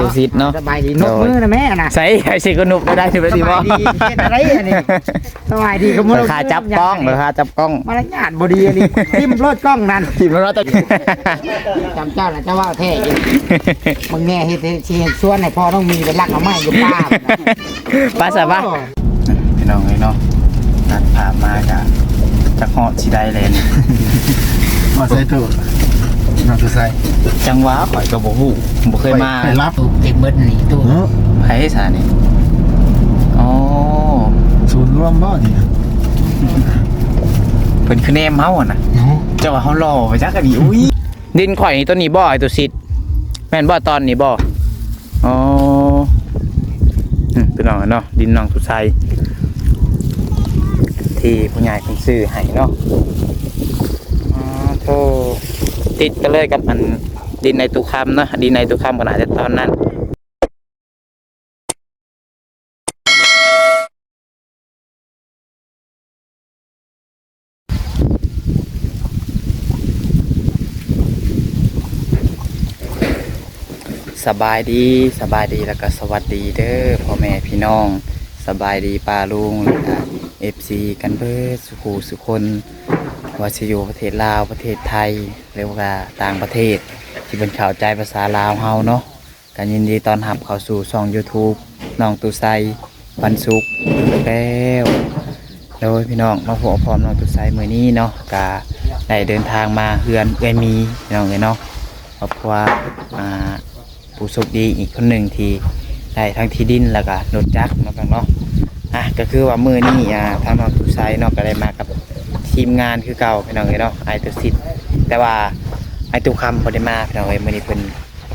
ตุซิดเนาะสบายดีนกมือนะแม่น่ะใส่ไอ้สิก็นุบได้สิไปสสิบ่บายดีเฮ็ดอะไรอันนี้สบายดีก็มืราคาจับกล้องราคาจับกล้องมารยาทบ่ดีอันนี้ทิ่มรถกล้องนั่นทีมเราต้องจำเจ้าน่ะเจ้าว่าแท้จริงมึงแน่เฮ็ดให้สิเฮ็ดสวนให้พ่อต้องมีเป็นรักเอาไม้อยู่ป้าป้าสบะพี่น้องเอ้ยเนาะนัดผ่ามากะจักเหาะสิได้เลยนี่มาใส่ตู้ นอนตัวใส่จังหวะข่อยก็บ่ฮู้บ่เคยมาไปรับตู้เต็มเบิดนี่ตู้เนาะไผสานี่อ๋อศูนย์ร่วมบ่นี่เพิ่นคือแนมเฮาอะนะเนาะเจ้าว่าเขาหล่อไปจักกันดิอุ้ยดินข่อยนี่ตัวนี้บ่ไอ้ตัวซิดแม่นบ่ตอนนี้บ่อ๋ออืมพี่น้องเนาะดินน้องสุไซที่ผู้ใหญ่เพิ่นซื้อให้เนาะอ๋อโธ่ ติดกันเลยกับมันดินในตุคำเนาะดินในตุคำขนาดจะตอนนั้นสบายดีสบายดีแล้วก็สวัสดีเด้อพ่อแม่พี่น้อง บายดีป้าลุงแล้วก็เอฟซีกันเบิดสุขูสุคนว่าจะอยู่ประเทศลาวประเทศไทยหรือว่าต่างประเทศ ที่เป็นข่าวใจภาษาลาวเฮาเนาะกันยินดีตอนรับเข้าสู่ช่อง YouTube น้องตูไซปันสุกแล้วโดยพี่น้องมาพบพร้อมน้องตูไซมือนี้เนาะกาได้เดินทางมาเฮือนเอ้ยมีพี่น้องเอ้ยเนาะเพราะว่าอ่าผู้โชคดีอีกคนหนึ่งที่ได้ทั้งที่ดินแล้วก็รถจักรเนาะครับเนาะ อะก็คือว่ามือนี้อ่าทางน้องตุไซเนาะก็ได้มากับทีมงานคือเก่าพี่น้องเอ้ยเนาะไอตุสิทธิ์แต่ว่าไอตุคำบ่ได้มาพี่น้องเอ้ยมื้อนี้เพิ่น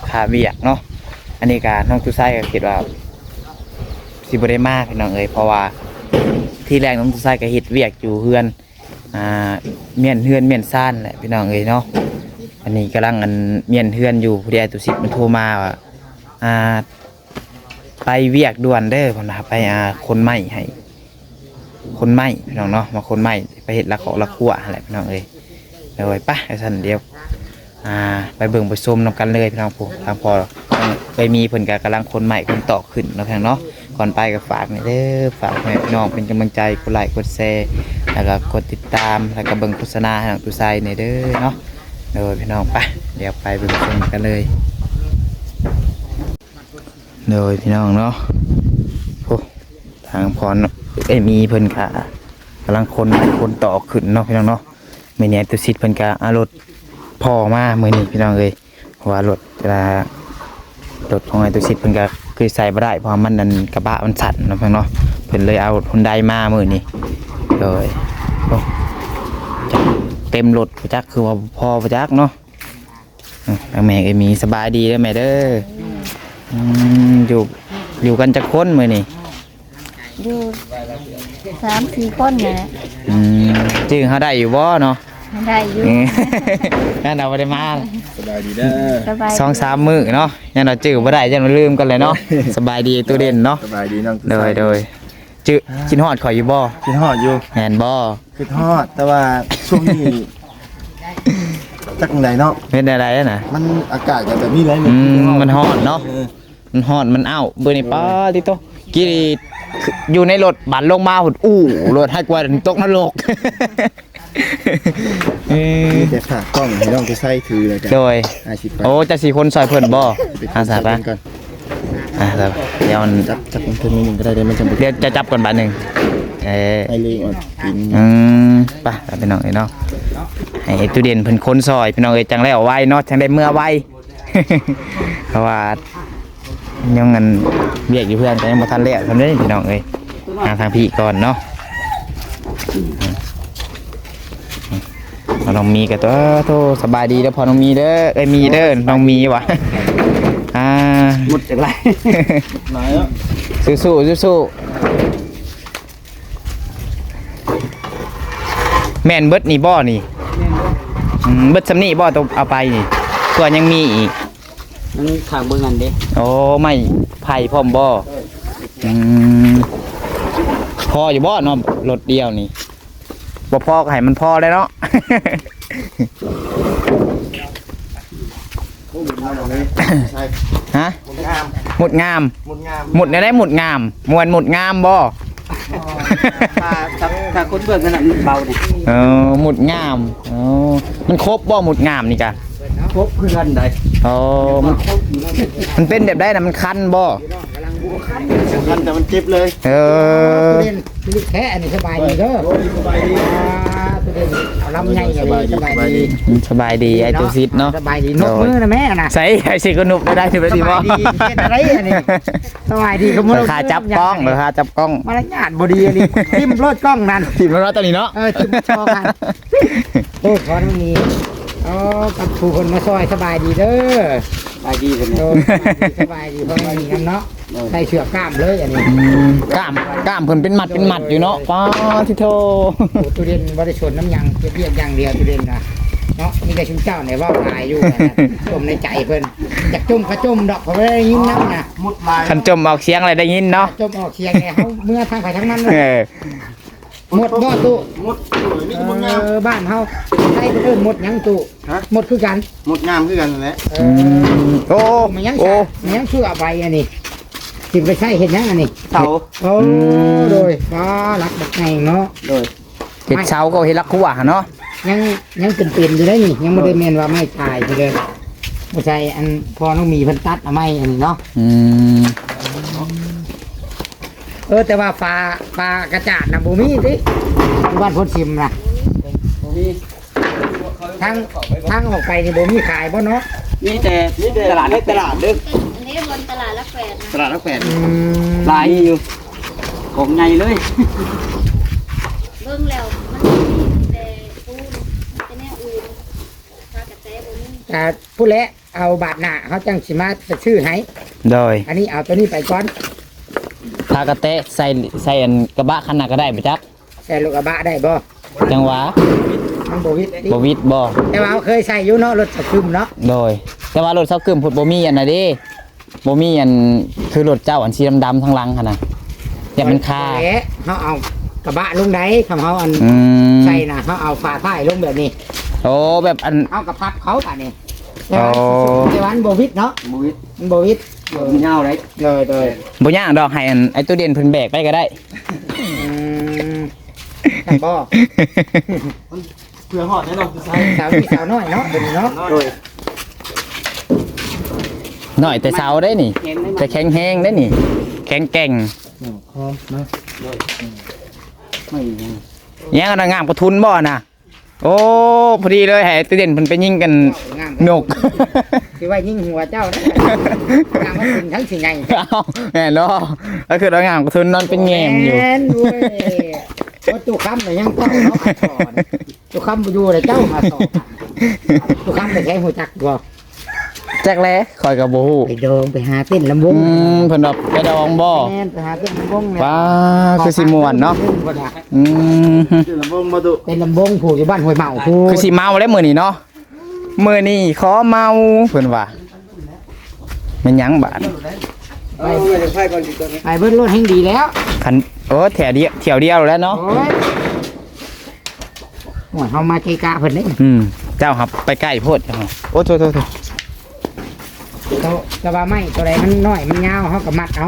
คาเวียกเนาะอันนี้ก็น้องตุไซก็คิดว่าสิบ่ได้มาพี่น้องเอ้ยเพราะว่าที่แรกน้องตุไซก็เฮ็ดเวียกอยู่เฮือนอ่าเมียนเฮือนเมียนซ่านแหละพี่น้องเอ้ยเนาะอันนี้กำลังอันเมียนเฮือนอยู่ผู้ใดตุสิทธิ์มันโทรมาว่าอ่า ไปเวียกด่วนเด้อผมนะครับไปอ่าคนใหม่ให้ คนใหม่พี่น้องเนาะมาคนใหม่ไปเห็ดละขอละขั่วอะไรพี่น้องเอ้ยเดี๋ยวไปปะไอ้สันเดียวอ่าไปเบิ่งไปชมนำกันเลยพี่น้องผู้ทางพอไปมีเพิ่นกำลังคนใหม่คนต่อขึ้นนะพี่น้องเนาะก่อนไปก็ฝากนี่เด้อฝากแม่พี่น้องเป็นกำลังใจกดไลค์กดแชร์แล้วก็กดติดตามแล้วก็เบิ่งโฆษณาให้น้องตุไซในเด้อเนาะเดี๋ยวพี่น้องไปเดี๋ยวไปเป็นคนกันเลย เดี๋ยพี่น้องเนาะโอ้ทางพรเอ้มีเพิ่นค่ะกำลังคนคนต่อขึ้นเนาะพี่น้องเนาะไม่เนี่ยตุสิทธิ์เพิ่นกะอารถพ่อมาเมื่อนี้พี่น้องเลยว่ารถเวลารถของไอ้ตุสิทธิ์เพิ่นก็คือใส่บ่ได้เพราะมันนั่นกระบะมันสั่นเนาะพี่น้องเนาะเพิ่นเลยเอารถฮุนไดมามื่อนี้เลยโอ้เต็มรถประจักคือว่าพอประจักเนาะแม่ก็มีสบายดีเด้อแม่เด้อ อืมอยู่อยู่กันจะค้นมือนี่อยู่สามสี่คนนะอืมจื้อเขาได้อยู่บ่เนาะได้อยู่เอ้ยนั่นเราบ่ได้มาสบายดีเด้อสบายสองสามมื้อเนาะยันเราจื้อบ่ได้ยันเราลืมกันเลยเนาะสบายดีตัวเด่นเนาะสบายดีน้องโดยโดยจื้อกินฮอดข่อยอยู่บ่คิดฮอดอยู่แม่นบ่คิดฮอดแต่ว่าช่วงนี้ จักไหนเนาะเป็นอะไรอะนะมันอากาศก็แบบนี้เลยอืมมันฮอดเนาะมันฮอดมันอ้าวเบอร์นี่ป้าติโตกี่อยู่ในรถบันลงมาหุ่นอู้รถให้กว่าตกนรกเอ้ยมีแต่ฝากกล้องให้น้องจะใส่ถือเลยกันโดยอาชีพโอ้จะสี่คนซอยเพิ่นบ่อาสาปะก่อนอ่าครับเดี๋ยวจับจับมันตัวนี้หนึ่งก็ได้เดี๋ยวมันจะเดี๋ยวจะจับก่อนบาทหนึ่ง เออให้เลี้ยงอะกินอืมไป่ะพี่น้องเอ้ยเนาะให้ตู้เด่นเพิ่นคนซอยพี่น้องเอ้ยจังแล้วไวเนาะจังได้เมื่อไวเพราะว่ายังเงินเรียกอยู่เพื่อนแต่ยังบ่ทันแล้วทำได้พี่น้องเอ้ยหาทางพี่ก่อนเนาะน้องมีกับตัวโทสบายดีแล้วพอน้องมีเด้อเอ้ยมีเด้อน้องมีวะอ่าหมดจากไรไหนอะสู้สู้สู้สู้ แม่นเบิดนี่บ่นี่อืมเบิดสำนี่บ่ต้องเอาไปนี่ส่วนยังมีอีกมันขางเบิ่งอันเด้โอ้ไม่ไผ่พร้อมบ่อืมพออยู่บ่เนาะรถเดียวนี่บ่พอก็ให้มันพอเลยเนาะโอ้ใช่ฮะมุดงามหมุดงามมุดงาม หมุดได้หมุดงาม มวนหมุดงามบ่ ถ้าถ้าถ้าคนเบิ่งนั่นน่ะมันเบาเนี่ยเออหมุดงามเออมันครบบ่หมุดงามนี่กะครบเพื่อนได้อ๋อมันมันเป็นแบบได้นะมันคันบ่สำคัญแต่มันเจ็บเลยเออ เล่นลูกแค่อันนี้สบายดีเด้อสบายดีอ่าตัวเล่นเอา ลำไยอย่างนี้สบายดีสบายดีไอ้ตัวซิดเนาะสบายดีนกมือนะแม่น่ะใส่ไอ้สิก็นุบได้ได้ถึงสดีบ่บายดีเฮ็ดอะไรอันนี้สบายดีก็มือราคาจับกล้องราคาจับกล้องมารยาทบ่ดีอันนี้ทิ่มรถกล้องนั่น ทีมเราตอนนี้เนาะเออทิ่มชอกันโอ้ขอตรง นี้อ๋อกับผู้คนมาซอยสบายดีเด้อสบายดีกันเนาะสบายดีเพราะว่ามีน้ำเนาะใส่เชือกกล้ามเลยอันนี้กล้ามกล้ามเพิ่นเป็นหมัดเป็นหมัดอยู่เนาะป้าทิโทโอ้ตุเรียนบริชนน้ำยังเรียกอย่างเดียวตุเรียนนะเนาะมีแต่ชุมเจ้าเนี่ยว่าตายอยู่นะจมในใจเพิ่นอยากจมก็จมดอกเพราะไม่ได้ยินน้ำนะมุดลายคันจมออกเสียงอะไรได้ยินเนาะจมออกเสียงไงเขาเมื่อทางไปทางนั้นเลเอยอ หมดบ่ตู้มุดสวยนี่มุดงาม เออบ้านเฮาใช้เพิ่นหมดหยังตู้ฮะ หมดคือกันมุดงามคือกันนั่นแหละเออือมโอ้มันยังโอ้มันยังชื่ออะไรอันนี้สิไปใช้เห็นยังอันนี้เสาโอ้อืม โดยฟ้ารักบักไงเนาะโดยเห็ดเช้าก็เห็ดลักขัวเนาะยังยังเป็นเปลี่ยนอยู่ได้นี่ยังไม่ได้เมนว่าไม่ตายไปเลยไม่ใช่อันพอต้องมีเพันตัดเอาไม่อันนี้เนาะอืม เออ แต่ว่าปลาปลากระจาดนะบูมีสิอยู่บ้านพนซิมนะทั้งทั้งออกไปนี่บูมีขายบ่เนาะนี่แต่นี่แต่ตลาดนี่ตลาดเด้ออันนี้บนตลาดละแปดนะตลาดละแปดอืมหลายอยู่ของใหญ่เลย เบิ่งแล้วมันมีแต่ปูนแต่แนวอื่นปลากระแตบ่มีแต่ผู้เละเอาบาทหน้าเขาจังสิมาจะชื่อให้โดย อันนี้เอาตัวนี้ไปก่อน พากระเตะใส่ใส่อันกระบะคันหนักก็ได้ไปจักแต่ลูกกระบะได้บ่จังหวะมันโบวิดดิบวิดบ่แต่ว่าเขาเคยใส่อยู่เนาะรถสะคึมเนาะโดย แต่ว่ารถเซากึมพุดบ่มีอันน่ะเดิบ่มีอันคือรถเจ้าอันสีดำๆทั้งหลังหั่นน่ะอย่ามันคาเละเขาเอากระบะลงไหนคำเขาอันอืมใส่นะเขาเอาฝาท้ายลงแบบนี้โอ้แบบอันเอากระพับเขาป่ะนี่ แต่อ๋ว่าอแต่ว่ามันโบวิดเนาะบุวิทมันโบวิดมันยาวไรเลยเลยบ่ยากดอกให้อันไอ้ตู้เด่นเพิ่นแบกไปก็ได้ อืมแต่บ่เพื่อหอดแน่นอนคือใช่สาวนี่สาวน้อยเนาะเป็นเนาะโดยหน่อยแต่เช้าได้นี่ เห็นไหมแต่แข็งแห้งได้นี่ แข็งแกร่งไม่ยังยังอันนะงามกระทุนบ่น่ะ โอ้พอดีเลยให้ตู้เด่นเพิ่นไปยิงกันงามนกคือว่ายิงหัวเจ้านะงามมาถึงทั้งสิไงเอ้าแม่นบ่ก็คือเรางามกระทุนนอนเป็นแงมอยู่แม่นด้วยโอ้ตุกคำเนี่ยยังต้องเนาะสอนตุกคำบ่อยู่เลยเจ้ามาสอนตุกคำไปใช้หัวจักบ่ แจ็คแล้คอยกับโบฮูไปโดงไปหาเต้นลำวอืงมเพิ่นดอกไปดองบ่แม่นไปหาเต้นลำวงเนี่ยป้าคือสิม่วนเนาะอืมเดี๋ยวลำวงมาดูเป็นลำวงผูกอยู่บ้านห้วยเมาผูคือสิเมาแล้วมื้อนี้เนาะมื้อนี้ขอเมาเพิ่นว่าแม่นหยังบาดเอาไปเดี๋ยวไฟก่อนดีกว่าไปเบิ้ลรถแห่งดีแล้วคันโอ้แถวเดียวเที่ยวเดียวแล้วเนาะโอ้ยโอ้ยเฮามาเกะกะเพิ่นเด้อืมเจ้าครับไปใกล้โพดเจ้าโอ้โทษโทษโทษ โตแต่ว่าไม่ตัวใดมันน้อยมันยาวเฮาก็มัดเอา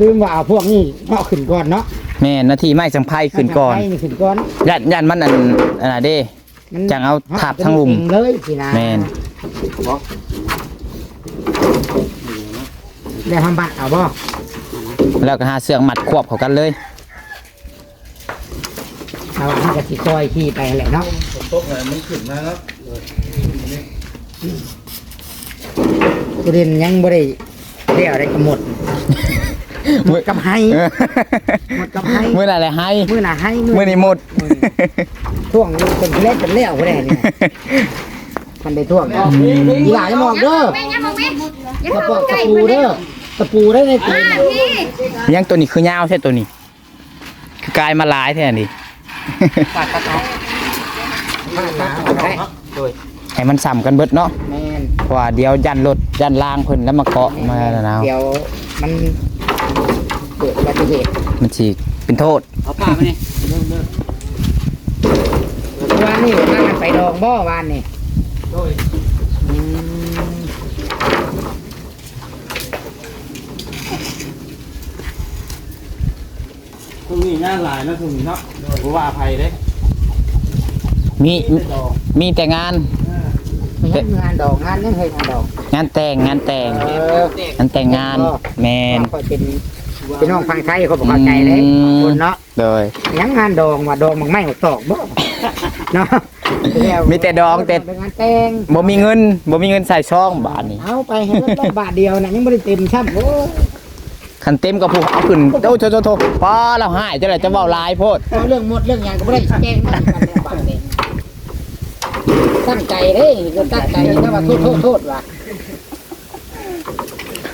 ลืมว่าเอาพวกนี้เนาะขึ้นก่อนเนาะแม่นนาทีไม้สังไพ่ขึ้นก่อนไนี่ขึ้นก่อนยันยันมันอันอันน่ะเด้ มันจังเอาถาบทั้งลุมเองเลยสินะแม่นแล้วทำบัตรเอาบ่แล้วก็หาเสือกมัดควบเข้ากันเลย เอาที่กะสิซอยขี่ไปแหละเนาะโต๊ะไหนมันขึ้นมาแล้ว ประเด็นยังบ่ได้เรียกอะไรก็หมดหมดกับให้เออหมดกับให้มื้ออะไรให้มื้อหน่ะให้มื้อนี้หมดท่วงนี่เป็นเล่นเป็นเลี้ยวบ่ได้เนี่ยมันได้ท่วงอีหลาจะมองเด้อแม่ยังบ่แม่ยังตะบ่ปอกตะใกล้ปูไปเด้อตะปูได้ในตีนอ่าพี่ยังตัวนี้คือยาวใช่ตัวนี้ คือกลายมาหลายแท้นี่ปาดตะเอาปาดตะเอาได้ ให้มันซ้ำกันเบิดเนาะแม่นเพราะว่าเดี๋ยวยันรถยันล่างเพิ่นแล้วมาเกาะมาแล้วนะเดี๋ยวมันเกิดอุบัติเหตุมันสิเป็นโทษ เอาผ้ามานี่ว่าางนี้ทางนั้นไปดองบ่วานนี่โดยอืมตรงนี้งานหลายนะตรงนี้เนาะเพราะว่าอภัยเด้มี มีแต่งานไม่ใช่ งานดอกงานยังเคยงานดอกงานแต่งงานแต่งเอองานแต่งงานแมนเขาเป็นพี่น้องฟังไทยเขาบอกเข้าใจเลยอืมคนเนาะโดยยังงานดองว่าดองมันไม่ตอกบ่เนาะล้วมีแต่ดองแต่เป็นงานแต่งบ่มีเงินบ่มีเงินใส่ช่องบาทนี่เอาไปให้รถบาทเดียวนะยังไม่ได้เต็มช่ำโอ้คันเต็มก็ผู้เอาขึ้นโตโตโตโตพอแล้วหายจังได๋จะเว้าหลายโพดเอาเรื่องหมดเรื่องหยังก็ไม่ได้แจ้งมันกันแล้วบาทนี้ ตั้งใจเด้ก็ตั้งใจนะว่าโทษโทษโทษว่ะ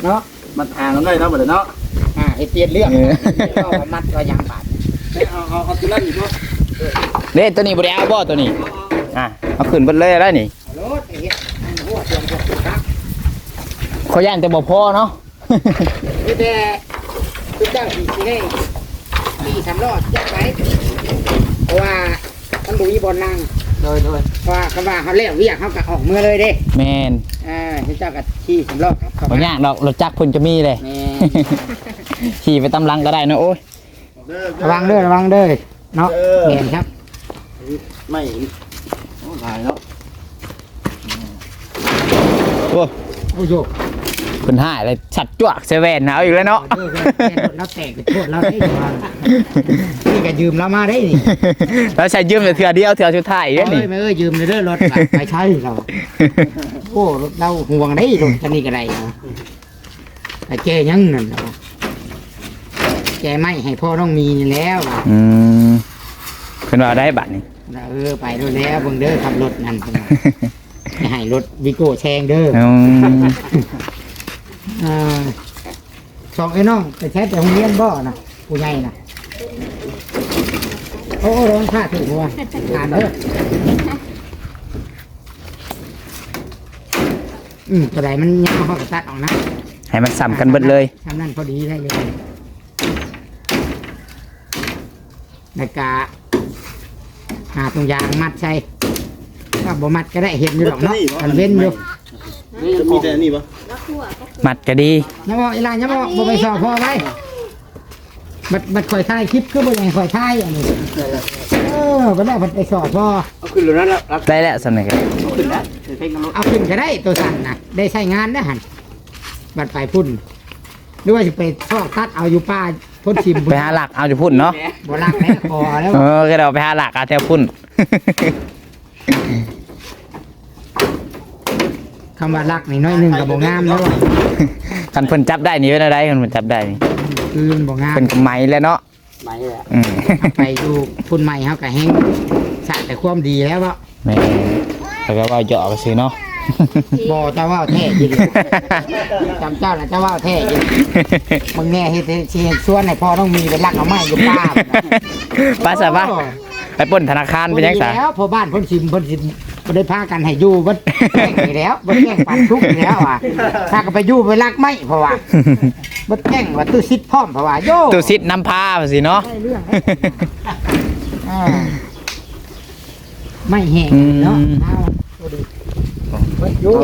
เนาะมันทางกันได้เนาะบ่ได้เนาะอ่าให้เปลี่ยนเรื่องก็ว่ามัดก็ยังบาทเอาเอาเอาตัวนั้นอีกเนาะเด้ตัวนี้บ่ได้เอาบ่ตัวนี้อะเอาขึ้นเบิดเลยได้นี่รถไอ้เหี้ยมันหัวเตรียมตัวครับขอย่านแต่บ่พอเนาะคือแต่คือเจ้าสีสิได้มีสำรอดยักไปเพราะว่ามันบุยบอลนั่ง โดยโดยเพราะว่าคำว่าเขาเลี้ยงเวียกเขาก็ออกเมื่อเลยเด้แม่นอ่าคือเจ้ากับขี่สำรอดครับเข้าบ่มายากดอกรถจักรเพิ่นจะมีเลย แม่ ขี่ไปตำลังก็ได้เนาะโอ้ยระวังเด้อระวังเด้อเนาะเห็นครับไม่โอ้หลายเนาะโอ้โอ้โย เพิ่นหายเลยชัดจวกเซเว่นนะเอาอีกแล้วเนาะ เราแตกไปโทษเราได้นี่ก็ยืมเรามาได้นี่แล้วใช้ยืมแต่เทื่อเดียวเทื่อสุดท้ายเอ้แล้วนี่ยไม่เอ้ยยืมเลยเด้อรถไปใช้เราโอ้รถเราห่วงได้รถคันนี้ก็ได้นะแต่แกยังนั่นเนาะแกไม่ให้พ่อต้องมีนี่แล้วว่ะอืมเพิ่นว่าได้บัตรนี่ เราเออไปรถแล้วเบิ่งเด้อขับรถนั่นเพิ่นว่าไม่ให้รถวิโก้แชงเด้อ อืม อ่าสองไอ้น้องไปใช้แต่โรงเรียนบ่นะผู้ใหญ่นะโอ้โอ้ร้องผ้าถูกหัวอ่านเด้ออืมตัวใดมันยาวเขาก็ตัดออกนะให้มันซ้ำกันเบิดเลยทำนั่นพอดีได้เลยแล้วกะหาตรงยางมัดใช่ถ้าบ่มัดก็ได้เห็นอยู่หรอกเนาะมันเว้นอยู่จะมีแต่อันนี่ปะ แล้วขั่วก็มัดก็ดียังบอกอีหลานยังบอกบ่ไปสอบพ่อไว้บัดบัดคอยถ่ายคลิปคือบ่ยังคอยถ่ายอันนี้เออบ่ได้บัดไปสอบพ่อเอาขึ้นแล้วนั่นแล้วรับได้แล้วสำเนึกเอาขึ้นแล้วเดี๋ยวเพ่งกันรถเอาขึ้นก็ได้ตัวสั่นนะได้ใช้งานได้หันบัดไปพุ่นหรือว่าจะไปทอกตัดเอาอยู่ป้าพ้นชิมไปหาหลักเอาอยู่พุ่นเนาะบ่รักแม่คอแล้วเออก็เดี๋ยวไปหาหลักเอาแถวพุ่น คำว่ารักนี่น้อยหนึงก็บ่งามแล้วอะคันเพิ่นจับได้นี่เป็นอะไรคันเพิ่นจับได้นี่คือมันบ่งามเป็นกำไมแล้วเนาะไม่แหละอืมไปอยู่พุ่นใหม่เฮาก็แฮงสะแต่ความดีแล้วเนาะแม่แล้วก็ว่าเหยาะก็ซื้อเนาะบ่เจ้าว่าแท้จริงจำเจ้าน่ะเจ้าว่าแท้จริงมึงแน่เฮ็ดให้สิเฮ็ดสวนให้พ่อต้องมีไปรักเอาไม้อยู่ป้าป้าสาปะไปปล้นธนาคารไปยังสาแล้วพอบ้านเพ่นชิมเพ่นชิม บ่ได้พากันให้อยู่บ่แกล้งไปแล้วบ่แกล้งปันทุกข์แล้วอะถ้าก็ไปอยู่ไปรักไม้เพราะว่าบ่แกล้งว่าตู้ซิดพร้อมเพราะว่าโยตูซิดน้ำพาสิเนาะ ได้เรื่อง อ่าไม่แห้งเนาะเอาดูดิเบิดอยู่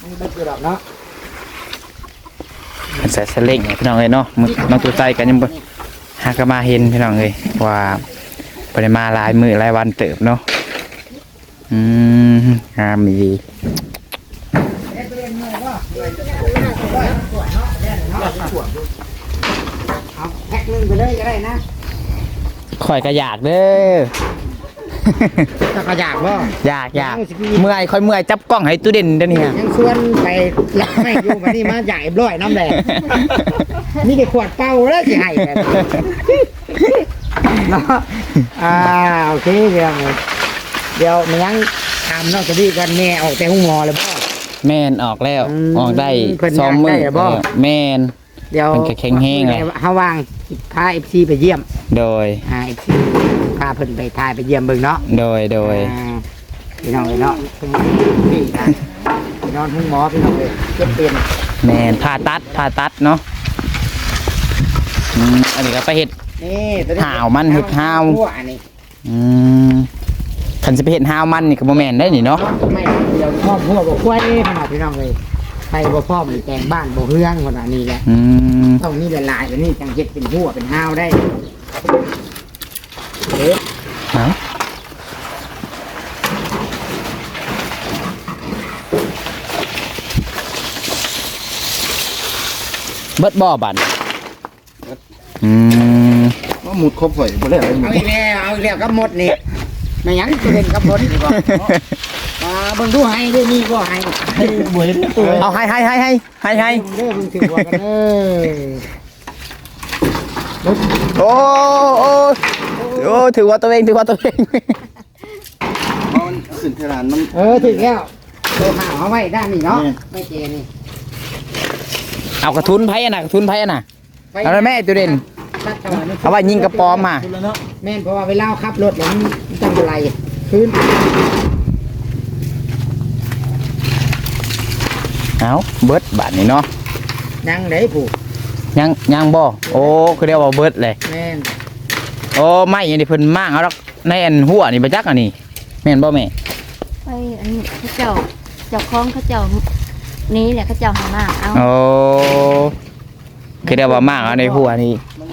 ไม่เบิดอยู่หรอกเนาะมันใส่สลิงให้พี่น้องเลยเนาะมึงน้องตัวใจกันยังบ่หากนมาเห็นพี่น้องเลยว่าปริมาหลายมือหลายวันเติบเนาะ อืมงามดีเอาแพ็คหนึงไปเลยก็ได้นะข่อยก็อยากเด้อถ้าก็อยากบ่อยากอยากเมื่อยค่อยเมื่อยจับกล้องให้ตู้เด่นเด้อเนี่ยยังชวนไปรักไม่อยู่มานี่มาใหญ่บร้อยน้ำแดงนี่แต่ขวดเป่าแล้วสิให้แบบเนาะอ่าโอเคเรื่อง เลยเดี๋ยวมันยังทำนอกจากนี้กันแม่ออกแต่ห้องหมอเลยบ่แม่นออกแล้วอืมออกได้เพิ่นสองมืออยากได้เหรอบ่เออแม่น เดี๋ยวมันก็แข็งแห้งเลยเฮาวางพาเอฟซีไปเยี่ยมโดย อ่าเอฟซีพาเพิ่นไปทายไปเยี่ยมเบิ่งเนาะโดยโดย อ่าพี่น้องเลยเนาะเพิ่นนี่นะพี่นอนห้องหมอพี่น้องเลยเจ็บเป็นแม่นผ่าตัดผ่าตัดเนาะอืมอันนี้ก็ไปเฮ็ด นี่ตัวนี้ห่าวมันเห็ดห่าวหัวอันนี้ อืมคั นนสิไปเฮ็ดฮาวมันนี่ก็บ่แม่นได้นี่เนาะไม่เดี๋ยวพ่อพวกบอกกล้วยขนาดพี่น้องเลยไปบ่พ่อมแต่งบ้านบ่เฮืองขนาดนี้แหละอืมต้องมีหลายๆแบบนี้จังเฮ็ดเป็นหัวเป็นห้าวได้เอ๊ะเอาเบิดบ่บันอืมว่าหมุดครบข่อยบ่แล้วเอาอีกแล้วเอาอีกแล้วกับหมดนี่ ไม่หยังจะเป็นกับหมดนี่บ่อ่าเบิ่งดูให้ด้วยนี่ก็ให้ให้บ่เห็นตัวเอาให้ให้ให้ให้ให้ให้เด้อเบิ่งถือว่ากันเด้อโอ้โอ้โอ้ถือว่าตัวเองถือว่าตัวเองเพราะมันขึ้นเทรานมันเออถึงแล้วโทรหาเอาไว้ด้านนี้เนาะนี่ไม่เจนี่เอากระทุนไพ่อะนะกระทุนไพ่อะนะไปเอาแล้วแม่ตัวเด่นตัดจังหวะนี้เอาไว้ยิงกระปอมมาขึ้นแล้วเนาะแม่นเพราะว่าเวลาขับรถแล้ว มันจังไรพื้นเอาเบิดบาทนี่เนาะยังได้ผูกยังยังบ่โอ้คือเรียกว่าเบิดเลยแม่นโอ้ไม่อันนี้เพิ่นมั่างเอาดอกในอันหัวนี่บ่จักอันนี้แม่นบ่แม่ไปอันนี้เขาเจ้าเจ้าของเขาเจ้านี้แหละเขาเจ้าให้มากเอาโอ้คือเรียกว่ามั่างเอาในหัวนี่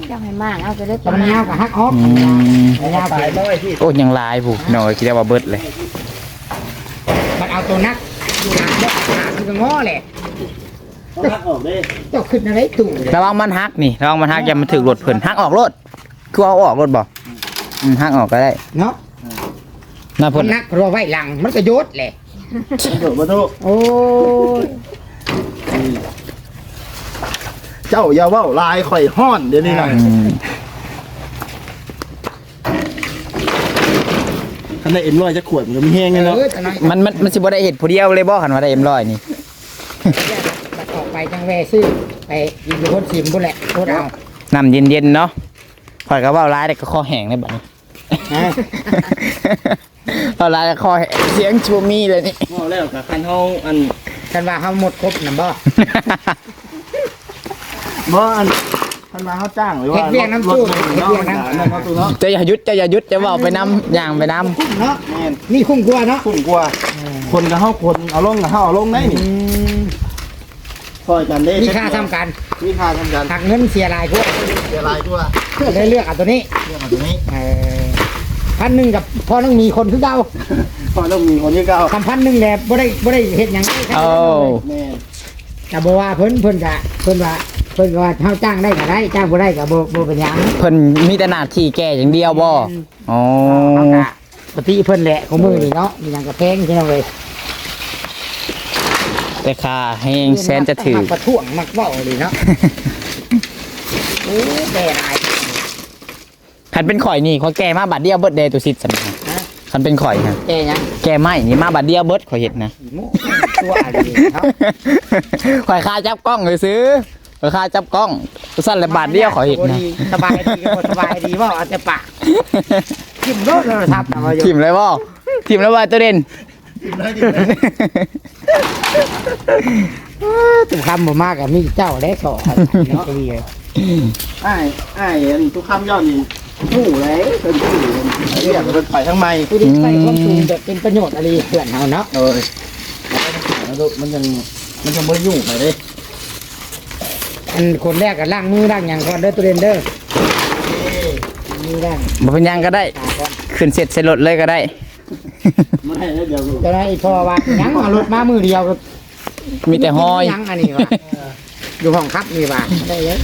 เจ้าให้มากเอาไปเลยตอนยาวกับฮักออกอืมยาวไปโอ้ยังลายผู้น้อยคือเรียกว่าเบิดเลยมันเอาตัวนักอยู่หลังเด็กหาคือกันง้อแหละต้องพักออกเด้เจ้าขึ้นอะไรตู่เลยระวังมันหักนี่ระวังมันหักอย่ามันถึกรถเพิ่นหักออกรถคือเอาออกรถบ่อืมหักออกก็ได้เนาะน่าคเพิ่นนนักรอไว้หลังมันก็โยดแหละโดดบ่โตโอ้ย เจ้าอย่าเว้าลายข่อยฮ้อนเดี๋ยวนี้นะอืมคันได้เอ็นร้อยจะขวดมันก็มีแห้งเลยเนาะเออตอนนั้นมันมันมันสิบ่ได้เฮ็ดผู้เดียวเลยบ่คันว่าได้เอ็มร้อยนี่ตัดออกไปจังแวซื้อไปยิงไปพ่นซิมพุ่นแหละโคตรเอาน้ำเย็นๆเนาะข่อยก็เว้าร้ายแต่ก็คอแห้งเลยบัดนี้ฮะเว้าร้ายแต่คอแห้งเสียงชูมีเลยนี่ว่าแล้วกับคันเฮาอันกันว่าเขาหมดครบนะ บ่บ่อันท่านมาเขาจ้างไว้ว่าเฮ็ดเวียกน้ำตู้รถมันเฮ็ดเนาะเวียกมันน้ำก็นั่นเนาะตู้เนาะจะอย่าหยุดจะอย่าหยุดจะเว้าไปนำย่างไปนำคุ้มเนาะแม่นนี่คุ้มกว่าเนาะคุ้มกว่า คนกับเฮาคนเอาลงกับเฮาเอาลงได้นี่อืมซอยกันเด้มีค่าทำกันมีค่าทำกันหักเงินเสียรายพวกเสียรายตัวเพื่อได้เลือกเอาตัวนี้เรื่องมาตรงนี้เออพันหนึ่งกับพอต้องมีคนคือเก่าพอต้องมีคนที่เก้าคำพันหนึ่งแหละบ่ได้บ่ได้เฮ็ดหยังโอ้แม่นแต่บ่ว่าเพิ่นเพิ่นก็เพิ่นว่าเพิ่นก็ว่าเฮาจ้างได้ก็ได้จ้างบ่ได้ก็บ่บ่เป็นหยังเพิ่นมีแต่หน้าที่แก้อย่างเดียวบ่อ๋อเฮาก็ปกติเพิ่นแหละของมือนี่เนาะมีหยังก็แพงใช่ไหมเว้ยแต่ค่าแห้งแสนจะถือมักประท้วงมักเว้าดีเนาะโอ้แต่หลายคันเป็นข่อยนี่เขาแก้มาบัดเดียวเบิดเดย์ตุสิตสำคัญฮะคันเป็นข่อยฮะแกหยังแก้ไม่นี่มาบัดเดียวเบิดข่อยเห็นนะอีหมูตัวอะไรเนาะข่อยค่าจับกล้องเลยซื้อ ข่อยค่าจับกล้องสั้นละบาทเดียวข่อยเห็นนะสบายดีก็บ่สบายดีเว่าเอาแต่ปากกินรถโทรศัพท์นะว่าอยู่ทิมเลยบ่ทิมแล้วว่าตัวเด่นถึงคำบ่มากกับมีเจ้าและสอนเนาะอ้ายอ้ายอันทุกคำยอดนี่หูเลยเป็นหูเรียกเป็นไปทั้งไม้ผู้ที่ใช้ความสูงแบบเป็นประโยชน์อะไรเพื่อนเฮาเนาะเออแล้วมันยังมันจะไม่ยุ่งไปเลย อันคนแรกก็ล้างมือล้างหยังก่อนเด้อตัวเรนเด้อมีล้างบ่เป็นหยังก็ได้ตาก่อนขึ้นเสร็จเสร็จรถเลยก็ได้ ไม่ให้แล้วเดี๋ยวจะได้พอว่าหยังเอารถมามือเดียวก็มีแต่ห้อยหยังอันนี้ว่ะอยู่ห้องครับนี่ว่ะได้เลย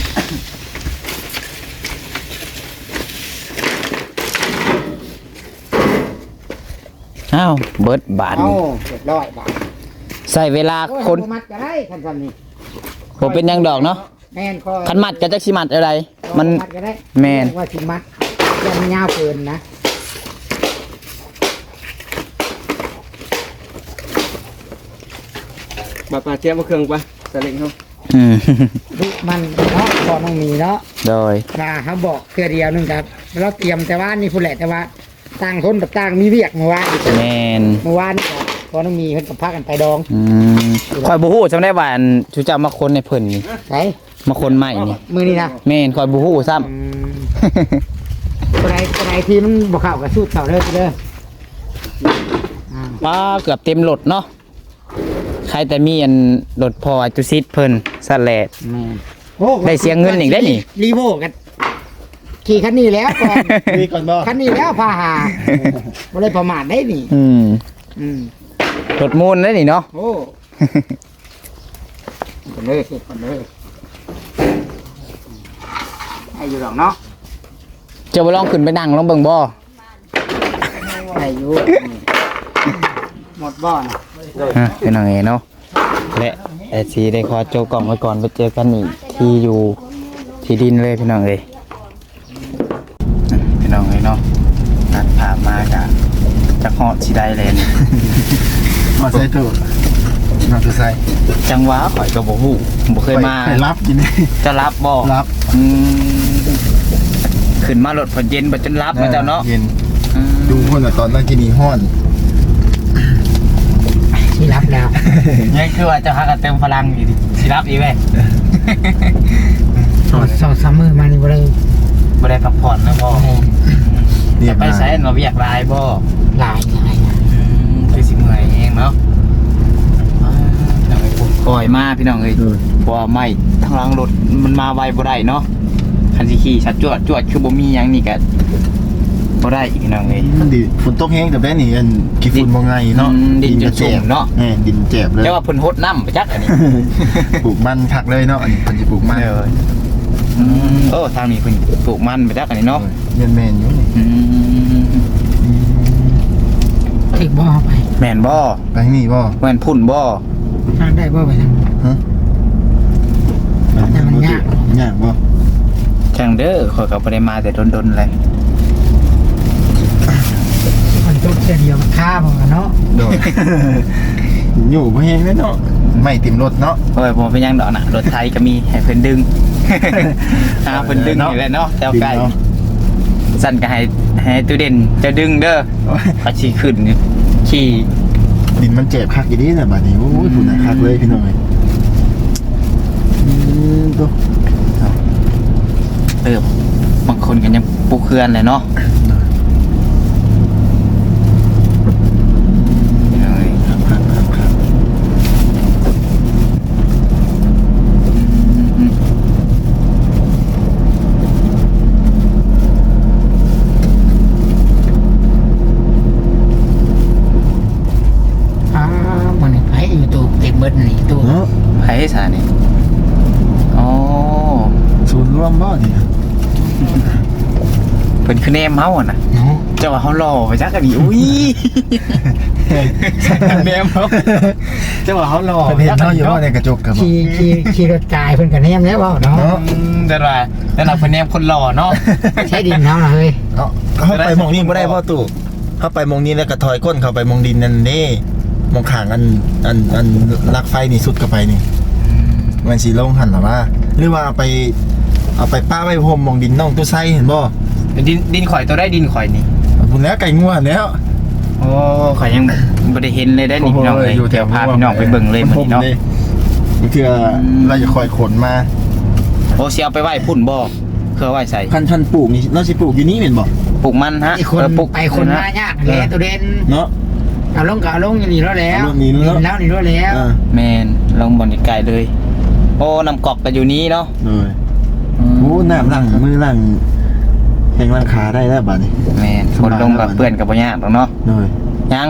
อ้าวเบิดบาทเอานี่เรียบร้อยบาทใส่เวลาโอ้ยคนบ่มัดก็ได้คันซั่นนี่บ่เป็นหยังดอกเนาะ แม่นคอคันมัดก็จักสิมัดอะไร มันมัดก็ได้แม่น ว่าสิมัดยันยาวเกินนะมาปาเทียบมาเครื่องปะสลิงเฮาอืมดุมันเนาะพอต้องมีเนาะโดยมาเขาบอกเพื่อเดียวหนึงครับเราเตรียมแต่ว่านี่ผู้นแหละแต่ว่าต่างคนกับต่างมีเวียกเมื่อวานอีกแมนเมื่อวานนี่ก็พอต้องมีเพิ่นกับพากันไปดองอืมข่อยบ่ฮู้จำได้ว่าอันชูเจ้ามาคนในเพิ่นนี่ใช่ มาคนใหม่นี่มือนี่นะแม่นข่อยบ่ฮู้ซ้ำอืมตัวใดตัวใดที่มันบ่เข้ากับสูตรเขาเด้อเด้อป้าเกือบเต็มรถเนาะใครแต่มีอันรถพอจุซิดเพิ่นสแลดโอ้ได้เสียเงินอีกได้นี่ รีโวกันขี่คันนี้แล้วก่อนมีก่อนบ่คันนี้แล้วพาหาบ่ได้ประมาทได้นี่ อืมอืม รถมูลได้นี่เนาะ โอ้ คนเลยคนเลย ให้อยู่ดอกเนาะจะไปลองขึ้นไปนั่งลองเบิ่งบ่ให้อยู่หมดบ่อนฮะเป็นยังไงเนาะและไอซีได้ขอโจกล่องไว้ก่อนไปเจอกันอีกที่อยู่ที่ดินเลยพี่น้องเอ้ยพี่น้องเอ้ยเนาะตัดผ่านมาจากจากฮอดสิได้เลยนี่มาใส่ตู้ มาใส่จังหวะข่อยก็บ่ฮู้บ่เคยมาไปรับกินนี่จะรับบ่รับอืมขึ้นมารถพอเย็นบ่จนรับมาเจ้าเนาะเย็นอืมดูคนละตอนนั่งกินนี่ห้อนที่รับแล้วยังคือว่าเจะหากันเติมพลังอีกดิสิรับอีกแม่สอดสอดซัมเมอร์มานี่บ่ได้บ่ได้พักผ่อนนะบ่เนี่ยจะไปใช้เราเวียกหลายบ่หลายหลายคือสิเมื่อยเองเนาะอ่าพี่ น้องเอ้ยผมคอยมาพี่น้องเอ้ยเพราะว่าไม่ทางหลังรถมันมาไวบ่ได้เนาะคันสิขี่ชัดจวดจวดคือบ่มีหยังนี่ก็บ่ได้อีกพี่น้องเอ้ยมันดีฝนตกแห้งแต่ได้นี่อันกี่ฝุ่นบ่ไงเนาะอืมดินจะชุ่มเนาะ แหมดินเจ็บเลยแต่ว่าเพิ่นฮดน้ำไปจักอันนี้ ปลูกมันคักเลยเนาะอันนี้เพิ่นสิปลูกมันเลยอืมโอ้ทางนี้เพิ่นปลูกมันไปจักอันนี้เนาะแม่นแม่นๆอยู่นี่อืมถึกบ่เอาไปแม่นบ่ไปนี่บ่แม่นพุ่นบ่ ทางได้บ่ไปทางฮะแต่มันยากยากบ่จังเด้อข่อยก็บ่ได้มาแต่ดนๆเลยมันตกเสียเดียวมันฆ่าบ่กันเนาะโดดอยู่บ่แห้งเลยเนาะไม่ติมรถเนาะโอ้ยบ่เป็นหยังดอกน่ะรถไทยก็มีให้เพิ่นดึงหาเพิ่นดึงนี่แหละเนาะแถวไกลดึงเนาะสั่นก็ให้ให้ตู้เด่นเจะดึงเด้อก็สิขึ้นขี่ ดินมันเจ็บคักอีนี้น่ะบัดนี้โอ้ยฝุ่นน่ะคักเลยพี่น้องเอ้ยอืมตัวเออบางคนก็ยังปลูกเขื่อนเลยเนาะเอ้ย ครับครับครับครับ อืม อ้าวมันนี่ไปอยู่ตู้เต็มเบิดนี่ตู้ เนาะ ไผซะนี่อ๋อ ศูนย์รวมบ่นี่ เพิ่นคือ แนมเฮาอะนะเนาะเจ้าว่าเฮาหล่อไปจักอันนี้อุ้ยแนมเฮาเจ้าว่าเฮาหล่อเพิ่นเห็นเนาะอยู่ว่าในกระจกกับบ่ขี่ขี่ขี่รถกายเพิ่นก็แนมแล้วเว้าเนาะเนาะอืมแต่ว่าแต่น่ะเพิ่นแนมคนหล่อเนาะใช้ดินเฮาน่ะเฮ้ยเนาะเข้าไปหมองนี้บ่ได้พ่อตู่เข้าไปหมองนี้แล้วก็ถอยก้นเข้าไปหมองดินนั่นเด้หมองข้างอันอันอันลักไฟนี่สุดเข้าไปนี่มันสีลงหันหรอว่า หรือว่าเอาไป เอาไปป้าไว้พรมหมองดินน้องตู้ไส้เห็นบ่ ดินดินข่อยตัวได้ดินข่อยนี่เอาพุ่นแล้วไก่ง่วนแล้ว โอ้ข่อยยังบ่ได้เห็นเลยได้นี่พี่น้องเลยเดี๋ยวพาพี่น้องไปเบิ่งเลยมื้อนี้เนาะนี่คือเราจะคอยขนมาโอ้สิเอาไปไหว้พุ่นบ่เพื่อไหว้ใส่คันคันปลูกนี่เราสิปลูกอยู่นี่เป็นบ่ปลูกมันฮะไอ้คนเออปลูกไปคนมายากแหละตัวเด่นเนาะ เอาลงก็เอาลงอย่างนี้แล้วแล้วเอาลงนี่แล้ว แล้วนี่แล้วแล้วอ่าแม่นลงบ่อนไกลเลย โอ้น้ำกอกก็อยู่นี้เนาะเลยโอ้น้ำล่างมือล่าง แห่งล่างขาได้แล้วบัดนี้ แม่นคนลงกับเพื่อนกับบ่ยากหรอกเนาะเลยยัง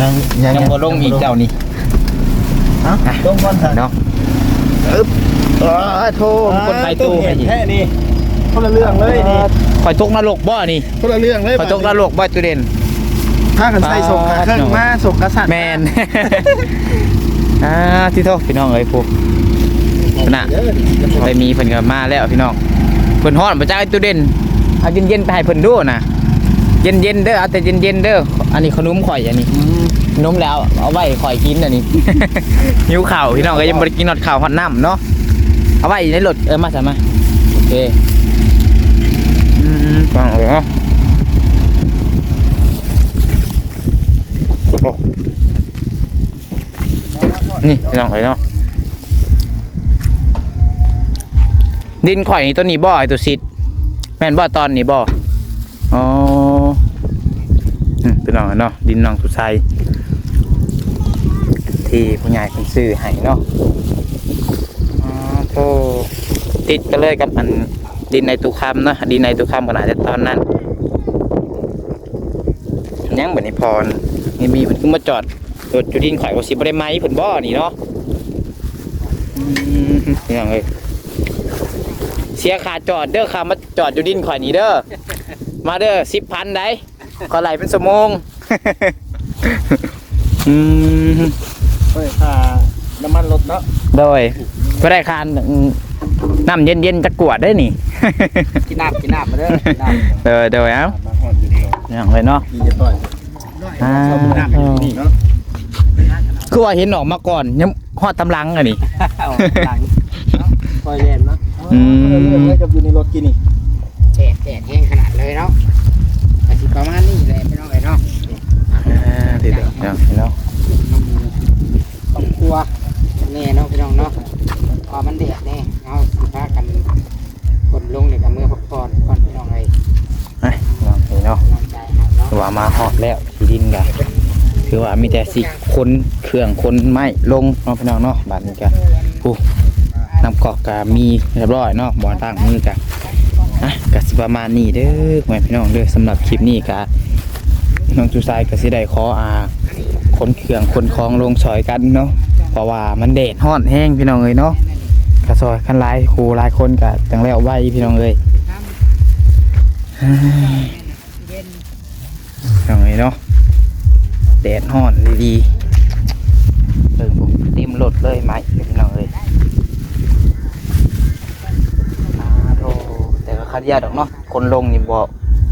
ยังยังยังบ่ลงอีกเจ้านี่ฮะลงก่อนซะเนาะอึ๊บเออโทคนไปตู้ให้เห็นอีกแค่นี้คนละเรื่องเลยนี่ข่อยตกนรกบ่นี่คนละเรื่องเลยข่อยตกนรกบ่ตุเด่นถ้ากันใส่ส่งขาเครื่องมาส่งกระสันแมนอ่าที่โทษพี่น้องเอ้ยพวกน่ะไปมีเพิ่นก็มาแล้วพี่น้องเพิ่นฮ้อนประจักษ์ไอ้ตู้เด่น เอาเย็นๆไปให้เพิ่นดูนะเย็นๆเด้อเอาแต่เย็นๆเด้ออันนี้ขนมข่อยอันนี้ขนมแล้วเอาไว้ข่อยกินอันนี้ หิวข้าวพี่น้องก็ยังบ่ได้กินนอดข้าวฮอดน้ำเนาะเอาไว้ในรถเออมาใส่มาโอเคอืมฟังเลยเนาะโอ้นี่พี่น้องเอ้ยเนาะดินข่อยนี่ต้นนี้บ่ไอ้ตัวซิด แม่นบ่ตอนนี้บ่อ๋ออืมพี่น้องเนาะดินน้องสุดใจที่ผู้ใหญ่เพิ่นซื้อให้เนาะอ๋อโธ่ติดกันเลยกับอันดินในตุคำเนาะดินในตุคำขนาดจะตอนนั้นยังบัดนี้พรนี่มีเพิ่นขึ้นมาจอดรถจุดินข่อยว่าสิบ่ได้ไหมเพิ่นบ่นี่เนาะอืมนี่ยังเอ้ย สียค่าจอดเด้อค่ามาจอดอยู่ดินข่อยนี่เด้อมาเด้อ10,000ได้ขอไหลเป็นชั่วโมงอืมเฮ้ยค่าน้ำมันรถเนาะโดยก็ได้คานอืมน้ำเย็นๆจะกวดได้นี่กินน้ำกินน้ำมาเด้อกินน้ำเดยเดยเอ้ามาฮอดอยู่ต่ออย่างเลยเนาะพี่จะต่อยอ่าเข้ามือน้ำอยู่นี่เนาะคือว่าเห็นออกมาก่อนยังหอดตำลังอะนี่เอาหลังคอยเล่นเนาะ อืมเรื่องให้กับอยู่ในรถกินนี่แดดแดดแห้งขนาดเลยเนาะก็สิประมาณนี้แหละพี่น้องเอ้เนาะอ่าเดี๋ยวเดี๋ยวเดี๋ยวเนาะครอบครัวแน่เนาะพี่น้องเนาะพอมันแดดแน่เอาสิพากันคนลงเลยกับเมื่อพักผ่อนก่อนพี่น้องเอ้ยไอ้ลองดูเนาะกำลังใจให้เนาะคือว่ามาหอดแล้วที่ดินกันคือว่ามีแต่สิคนเครื่องคนไม้ลงเนาะพี่น้องเนาะบัดนี้กัน ผู้ นำกอกกามีเรียบร้อยเนาะบอลตั้งมือกันอะกสิประมาณนี้เด้อแม่พี่น้องเด้อสำหรับคลิปนี้กะน้องจูไซก็สิได้ขออาคนเครื่องคนคลองลงซอยกันเนาะเพราะว่ามันแดดฮ้อนแห้งพี่น้องเอ้ยเนาะกะซอยกันหลายครูหลายคนกะจังแล้วไว้พี่น้องเอ้ยยพี่น้องเอ้ยเนาะแดดฮ้อนดีๆเบิ่งผมเต็มรถเลยไหมพี่น้องเอ้ย อ่าโธ่ แต่ก็คัดยาดอกเนาะคนลงนี่บ่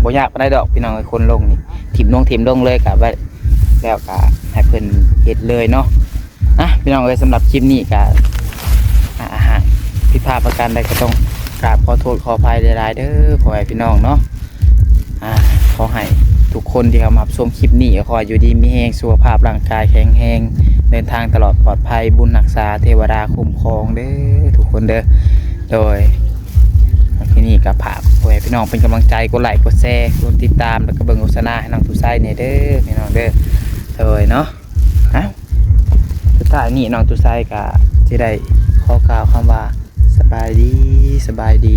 บ่ยากปานใดดอกพี่น้องเอ้คนลงนี่ถิ่มลงถิ่มลงเลยกะว่าแล้วกะให้เพิ่นเฮ็ดเลยเนาะอะพี่น้องเอ้ยสำหรับคลิปนี้กะอาอาหารผิพาดประการใดก็ต้องกราบขอโทษขออภัยหลายๆเด้อขอให้พี่น้องเนาะอ่าขอให้ทุกคนที่เข้ามาชมคลิปนี้ขออยู่ดีมีแรงสุขภาพร่างกายแข็งแรงเดินทางตลอดปลอดภัยบุญรักษาเทวดาคุ้มครองเด้อทุกคนเด้อโดย ที่นี่กับผากไว้พี่น้องเป็นกำลังใจกดไลค์กดแชร์กดติดตามแล้วก็เบิ่งโฆษณาให้น้องทุไซเนี่ยเด้อพี่น้องเด้อเลยเนาะเอ้าสุดท้ายนี่น้องทุไซก็จะได้ขอกล่าวคำว่าสบายดีสบายดี